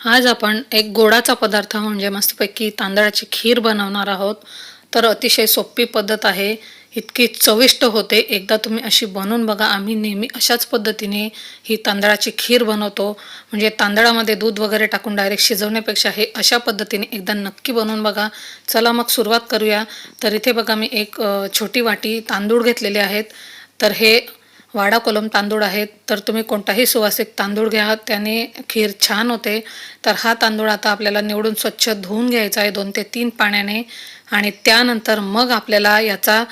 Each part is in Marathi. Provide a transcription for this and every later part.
आज आपण एक गोडाचा पदार्थ म्हणजे मस्तपैकी तांदळाची खीर बनवणार आहोत. तर अतिशय सोपी पद्धत आहे. इतकी चविष्ट होते. एकदा तुम्ही अशी बनवून बघा. आम्ही नेहमी अशाच पद्धतीने ही तांदळाची खीर बनवतो. म्हणजे तांदळामध्ये दूध वगैरे टाकून डायरेक्ट शिजवण्यापेक्षा हे अशा पद्धतीने एकदा नक्की बनवून बघा. चला मग सुरुवात करूया. तर इथे बघा मी एक छोटी वाटी तांदूळ घेतलेले आहेत. तर हे वाडा कोलम तांदूळ आहेत. तर तुम्ही कोणताही सुवासिक तांदूळ घ्या. त्याने खीर छान होते. तर हा तांदूळ आता आपल्याला निवडून स्वच्छ धुवून घ्यायचा आहे. दोन ते तीन पाण्याने. आणि त्यानंतर मग आपल्याला याचा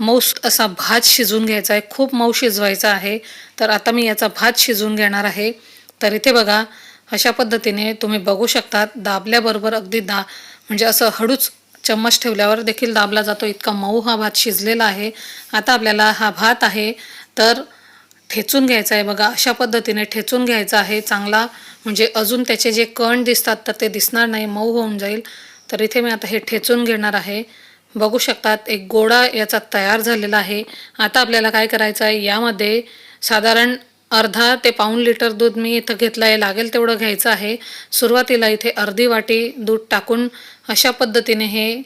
मऊस असा भात शिजवून घ्यायचा आहे. खूप मऊ शिजवायचा आहे. तर आता मी याचा भात शिजवून घेणार आहे. तर इथे बघा अशा पद्धतीने तुम्ही बघू शकतात. दाबल्याबरोबर अगदी दा म्हणजे असं हळूच चम्मच ठेवल्यावर देखील दाबला जातो. इतका मऊ हा भात शिजलेला आहे. आता आपल्याला हा भात आहे. तर ठेचून घ्यायचा आहे. बघा अशा पद्धतीने ठेचून घ्यायचा आहे. चांगला म्हणजे अजून त्याचे जे कण दिसतात तर ते दिसणार नाही. मऊ होऊन जाईल. तर इथे मी आता हे ठेचून घेणार आहे. बघू शकतात एक गोळा याचा तयार झालेला आहे. आता आपल्याला काय करायचं आहे? यामध्ये साधारण अर्धा ते पाऊण लिटर दूध मी इथं घेतलं आहे लागेल तेवढं घ्यायचं आहे. सुरुवातीला इथे अर्धी वाटी दूध टाकून अशा पद्धतीने हे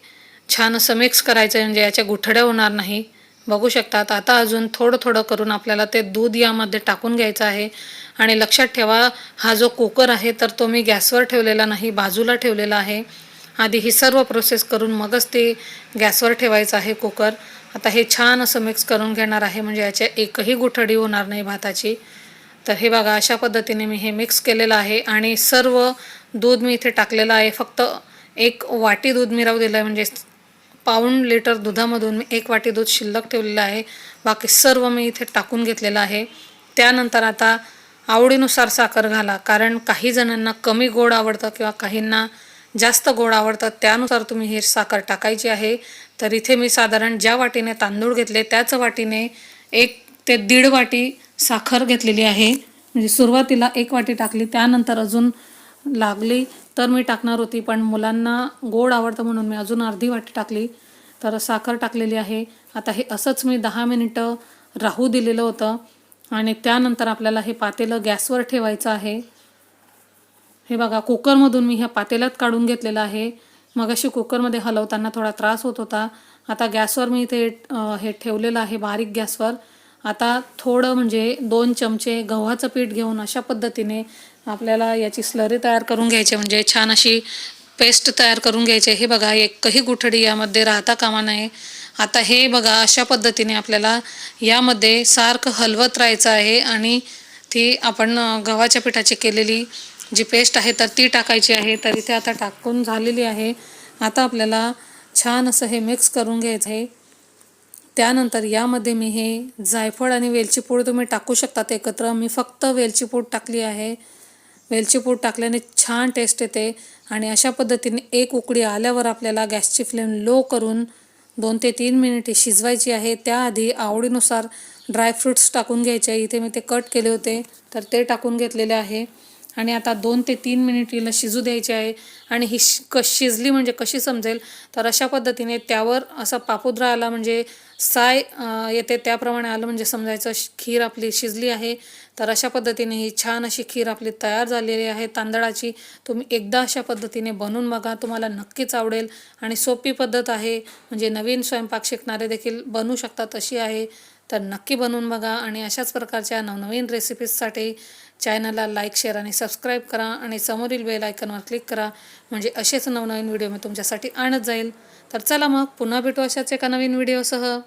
छान असं मिक्स करायचं आहे म्हणजे याच्या गुठड्या होणार नाही. बघू शकतात आता अजून थोडं थोडं करून आपल्याला ते दूध यामध्ये टाकून घ्यायचं आहे. आणि लक्षात ठेवा हा जो कुकर आहे तर तो मी गॅसवर ठेवलेला नाही बाजूला ठेवलेला आहे. आधी ही सर्व प्रोसेस करून मगच ते गॅसवर ठेवायचं आहे कुकर. आता हे छान असं मिक्स करून घेणार आहे म्हणजे याच्या एकही गुठडी होणार नाही भाताची. तर हे बघा अशा पद्धतीने मी हे मिक्स केलेलं आहे आणि सर्व दूध मी इथे टाकलेलं आहे. फक्त एक वाटी दूध मी राहू दिलं आहे म्हणजे पाऊण लिटर दुधामधून मी एक वाटी दूध शिल्लक ठेवलेलं आहे. बाकी सर्व मी इथे टाकून घेतलेलं आहे. त्यानंतर आता आवडीनुसार साखर घाला कारण काही जणांना कमी गोड आवडतं किंवा काहींना जास्त गोड आवडतात त्यानुसार तुम्ही ही साखर टाकायची आहे. तर इथे मी साधारण ज्या वाटीने तांदूळ घेतले त्याच वाटीने एक ते दीड वाटी साखर घेतलेली आहे. म्हणजे सुरुवातीला एक वाटी टाकली त्यानंतर अजून लागली. तर मी टाकणार होती पण मुलांना गोड आवडतं म्हणून मी अजून अर्धी वाटी टाकली. तर साखर टाकलेली आहे. आता हे असंच मी दहा मिनिटं राहू दिलेलं होतं. आणि त्यानंतर आपल्याला हे पातेलं गॅसवर ठेवायचं आहे. हे बघा कुकरमधून मी ह्या पातेल्यात काढून घेतलेलं आहे. मग अशी कुकरमध्ये हलवताना थोडा त्रास होत होता. आता गॅसवर मी इथे हे ठेवलेलं आहे बारीक गॅसवर. आता थोडं म्हणजे दोन चमचे गव्हाचं पीठ घेऊन अशा पद्धतीने आपल्याला याची स्लरी तयार करून घ्यायची म्हणजे छान अशी पेस्ट तयार करून घ्यायची. हे बघा एकही गुठडी यामध्ये राहता कामा नये. आता हे बघा अशा पद्धतीने आपल्याला यामध्ये सारखं हलवत राहायचं आहे आणि ती आपण गव्हाच्या पिठाची केलेली जी पेस्ट आहे तर ती टाकायची आहे तर इथे आता टाकून झालेली आहे. आता आपल्याला छान असं हे मिक्स करून घ्यायचं आहे त्यानंतर यामध्ये मी हे जायफळ आणि वेलची पूड तुम्ही टाकू शकतात एकत्र. मी फक्त वेलची पूड टाकली आहे. वेलची पूड टाकल्याने छान टेस्ट येते आणि अशा पद्धतीने एक उकडी आल्यावर आपल्याला गॅसची फ्लेम लो करून दोन ते तीन मिनिटे शिजवायची आहे. त्याआधी आवडीनुसार ड्रायफ्रूट्स टाकून घ्यायचे. इथे मी ते कट केले होते तर ते टाकून घेतलेले आहे. आणि आता दोन ते तीन मिनिट हिला शिजू द्यायचे आहे आणि ही क शिजली म्हणजे कशी समजेल तर अशा पद्धतीने त्यावर असा पापुद्रा आला म्हणजे साय येते. त्याप्रमाणे आलं म्हणजे समजायचं खीर आपली शिजली आहे. तर अशा पद्धतीने ही छान अशी खीर आपली तयार झालेली आहे. तांदळाची तुम्ही एकदा अशा पद्धतीने बनवून बघा तुम्हाला नक्कीच आवडेल. आणि सोपी पद्धत आहे म्हणजे नवीन स्वयंपाक शिकणारे देखील बनवू शकतात अशी आहे. तर नक्की बनवून बघा आणि अशाच प्रकारच्या नवनवीन रेसिपीजसाठी चॅनलला लाईक शेअर आणि सबस्क्राईब करा आणि समोरील बेल आयकनवर क्लिक करा. म्हणजे असेच नवनवीन व्हिडिओ मी तुमच्यासाठी आणत जाईल. तर चला मग पुन्हा भेटू अशाच एका नवीन व्हिडिओसह